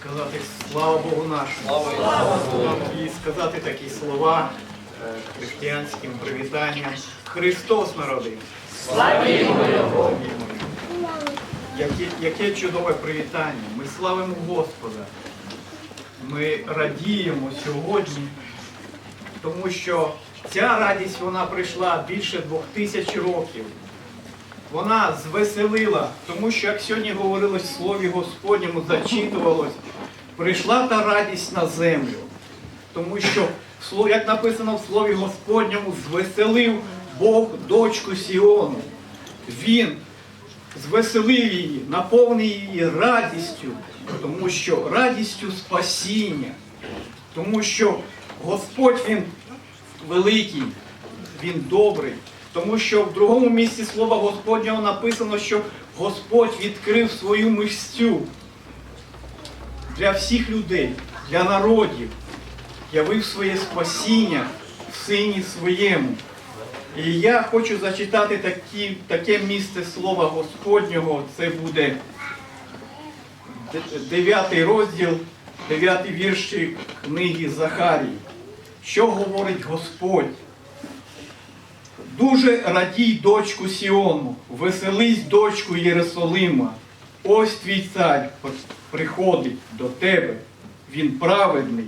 сказати слава Богу нашому. слава І сказати такі слова е, християнським привітанням. Христос народив. Славімо Його! Яке, яке чудове привітання. Ми славимо Господа. Ми радіємо сьогодні, тому що ця радість вона прийшла більше двох тисяч років. Вона звеселила, тому що, як сьогодні говорилось в Слові Господньому, зачитувалось, прийшла та радість на землю. Тому що, як написано в Слові Господньому, звеселив Бог дочку Сіону. Він звеселив її, наповнив її радістю, тому що радістю спасіння, тому що Господь Він великий, Він добрий, тому що в другому місці Слова Господнього написано, що Господь відкрив свою мисцю для всіх людей, для народів, явив своє спасіння в Сині своєму. І я хочу зачитати такі, таке місце Слова Господнього. Це буде 9 розділ, 9 вірші книги Захарії. Що говорить Господь? Дуже радій, дочку Сіону, веселись, дочку Єрусалима. Ось твій цар приходить до тебе. Він праведний,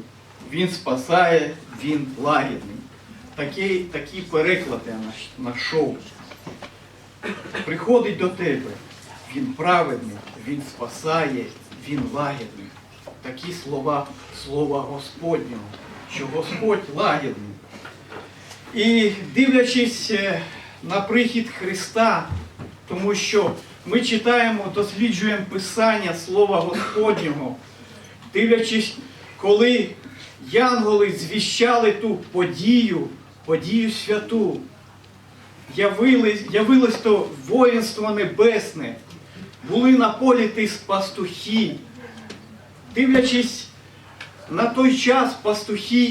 він спасає, він лагідний. Такий, такий переклад я знайшов. Приходить до тебе. Він праведний, він спасає, він лагідний. Такі слова, слова Господнього, що Господь лагідний. І дивлячись е, на прихід Христа, тому що ми читаємо, досліджуємо Писання Слова Господнього, дивлячись, коли янголи звіщали ту подію, подію святу, явилось, явилось то воїнство небесне, були на полі ті пастухи, дивлячись на той час пастухи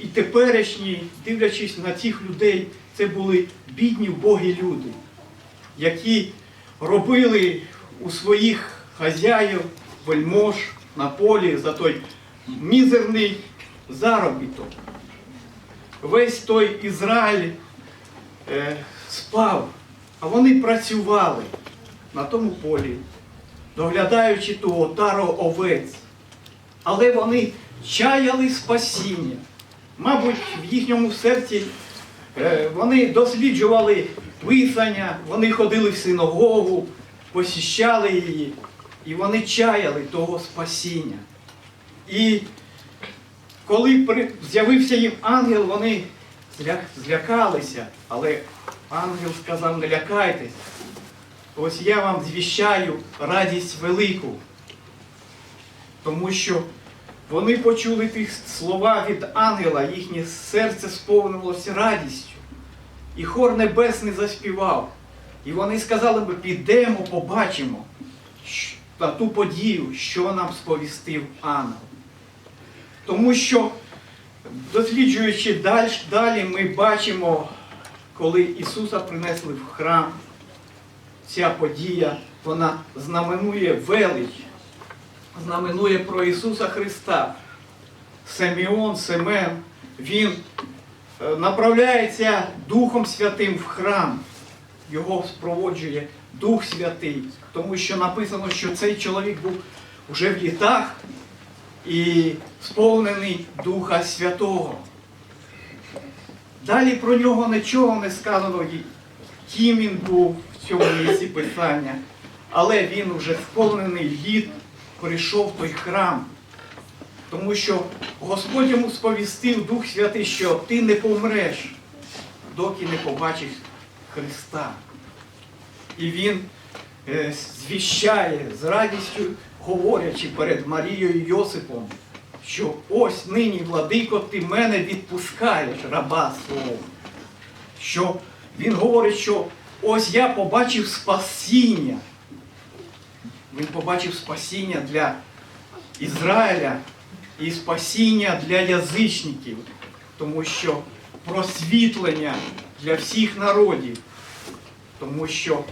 і, теперішні, дивлячись на цих людей, це були бідні вбогі люди, які робили у своїх хазяїв, вельмож на полі за той мізерний заробіток. Весь той Ізраїль е, спав, а вони працювали на тому полі, доглядаючи ту отару овець але вони чаяли спасіння. Мабуть, в їхньому серці е, вони досліджували писання, вони ходили в синагогу, посіщали її, і вони чаяли того спасіння. І коли з'явився їм ангел, вони злякалися, але ангел сказав, не лякайтесь. Ось я вам звіщаю радість велику тому що вони почули ті слова від ангела, їхнє серце сповнилося радістю. І хор небесний заспівав. І вони сказали би, підемо, побачимо та ту подію, що нам сповістив ангел. Тому що, досліджуючи далі, далі, ми бачимо, коли Ісуса принесли в храм, ця подія, вона знаменує велич знаменує про Ісуса Христа. Семіон, Семен, він е, направляється Духом Святим в храм. Його спроводжує Дух Святий, тому що написано, що цей чоловік був вже в літах і сповнений Духа Святого. Далі про нього нічого не сказано, ким він був в цьому місці писання, але він вже сповнений літ прийшов той храм. Тому що Господь йому сповістив Дух Святий, що ти не помреш, доки не побачиш Христа. І він е, звіщає з радістю, говорячи перед Марією Йосипом, що ось нині, владико, ти мене відпускаєш, раба свого. Що він говорить, що ось я побачив спасіння. Побачив спасіння для Ізраїля і спасіння для язичників, тому що просвітлення для всіх народів, тому що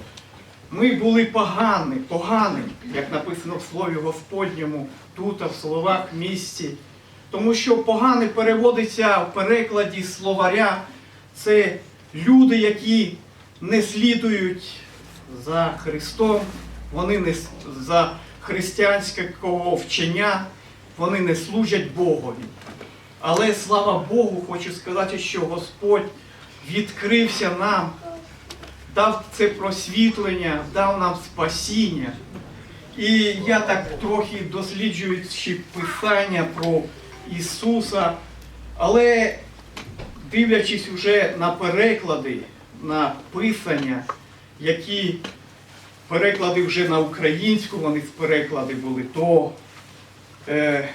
ми були погані, погані, як написано в Слові Господньому, тут, в словах місті. Тому що погане переводиться в перекладі словаря. Це люди, які не слідують за Христом, вони не за християнського вчення, вони не служать Богові. Але слава Богу, хочу сказати, що Господь відкрився нам, дав це просвітлення, дав нам спасіння. І я так трохи досліджуючи Писання про Ісуса, але дивлячись вже на переклади, на писання, які переклади вже на українську, вони з переклади були, то е,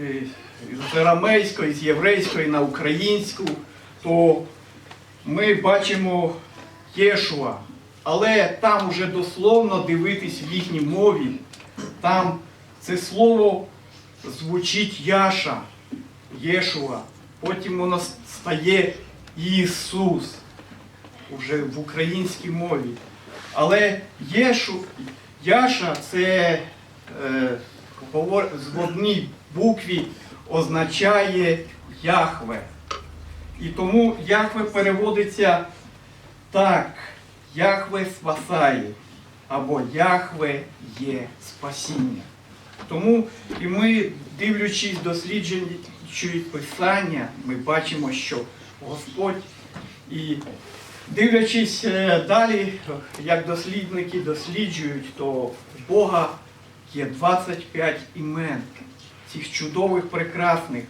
е, з арамейської, з єврейської на українську, то ми бачимо Єшуа. Але там уже дословно дивитись в їхній мові, там це слово звучить Яша, Єшуа. Потім воно стає Ісус уже в українській мові. Але Єшу, Яша це е, в одній букві означає Яхве. І тому Яхве переводиться так. Яхве спасає, або Яхве є спасіння. Тому і ми, дивлячись, досліджуючи Писання, ми бачимо, що Господь і дивлячись е, далі, як дослідники досліджують, то Бога є 25 імен, цих чудових, прекрасних.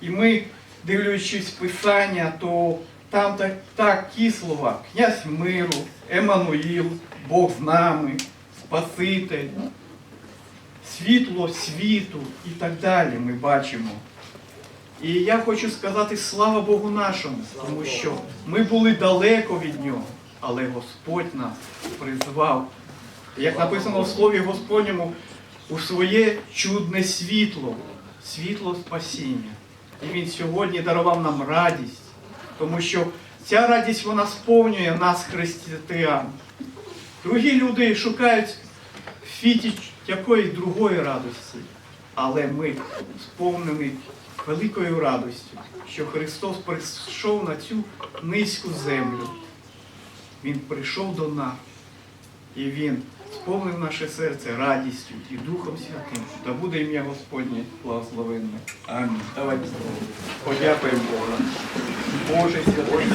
І ми, дивлячись Писання, то там так, такі слова, князь миру, Еммануїл, Бог з нами, Спаситель, світло світу і так далі ми бачимо. І я хочу сказати слава Богу нашому, тому що ми були далеко від Нього, але Господь нас призвав. Як написано в Слові Господньому, у своє чудне світло, світло спасіння. І Він сьогодні дарував нам радість, тому що ця радість вона сповнює нас, християн. Другі люди шукають в фіті якоїсь другої радості, але ми сповнені великою радістю, що Христос прийшов на цю низьку землю. Він прийшов до нас і Він сповнив наше серце радістю і Духом Святим. Та буде ім'я Господнє благословенне. Амінь. Давайте подякуємо Бога. Боже святий.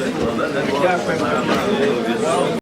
Дякуємо.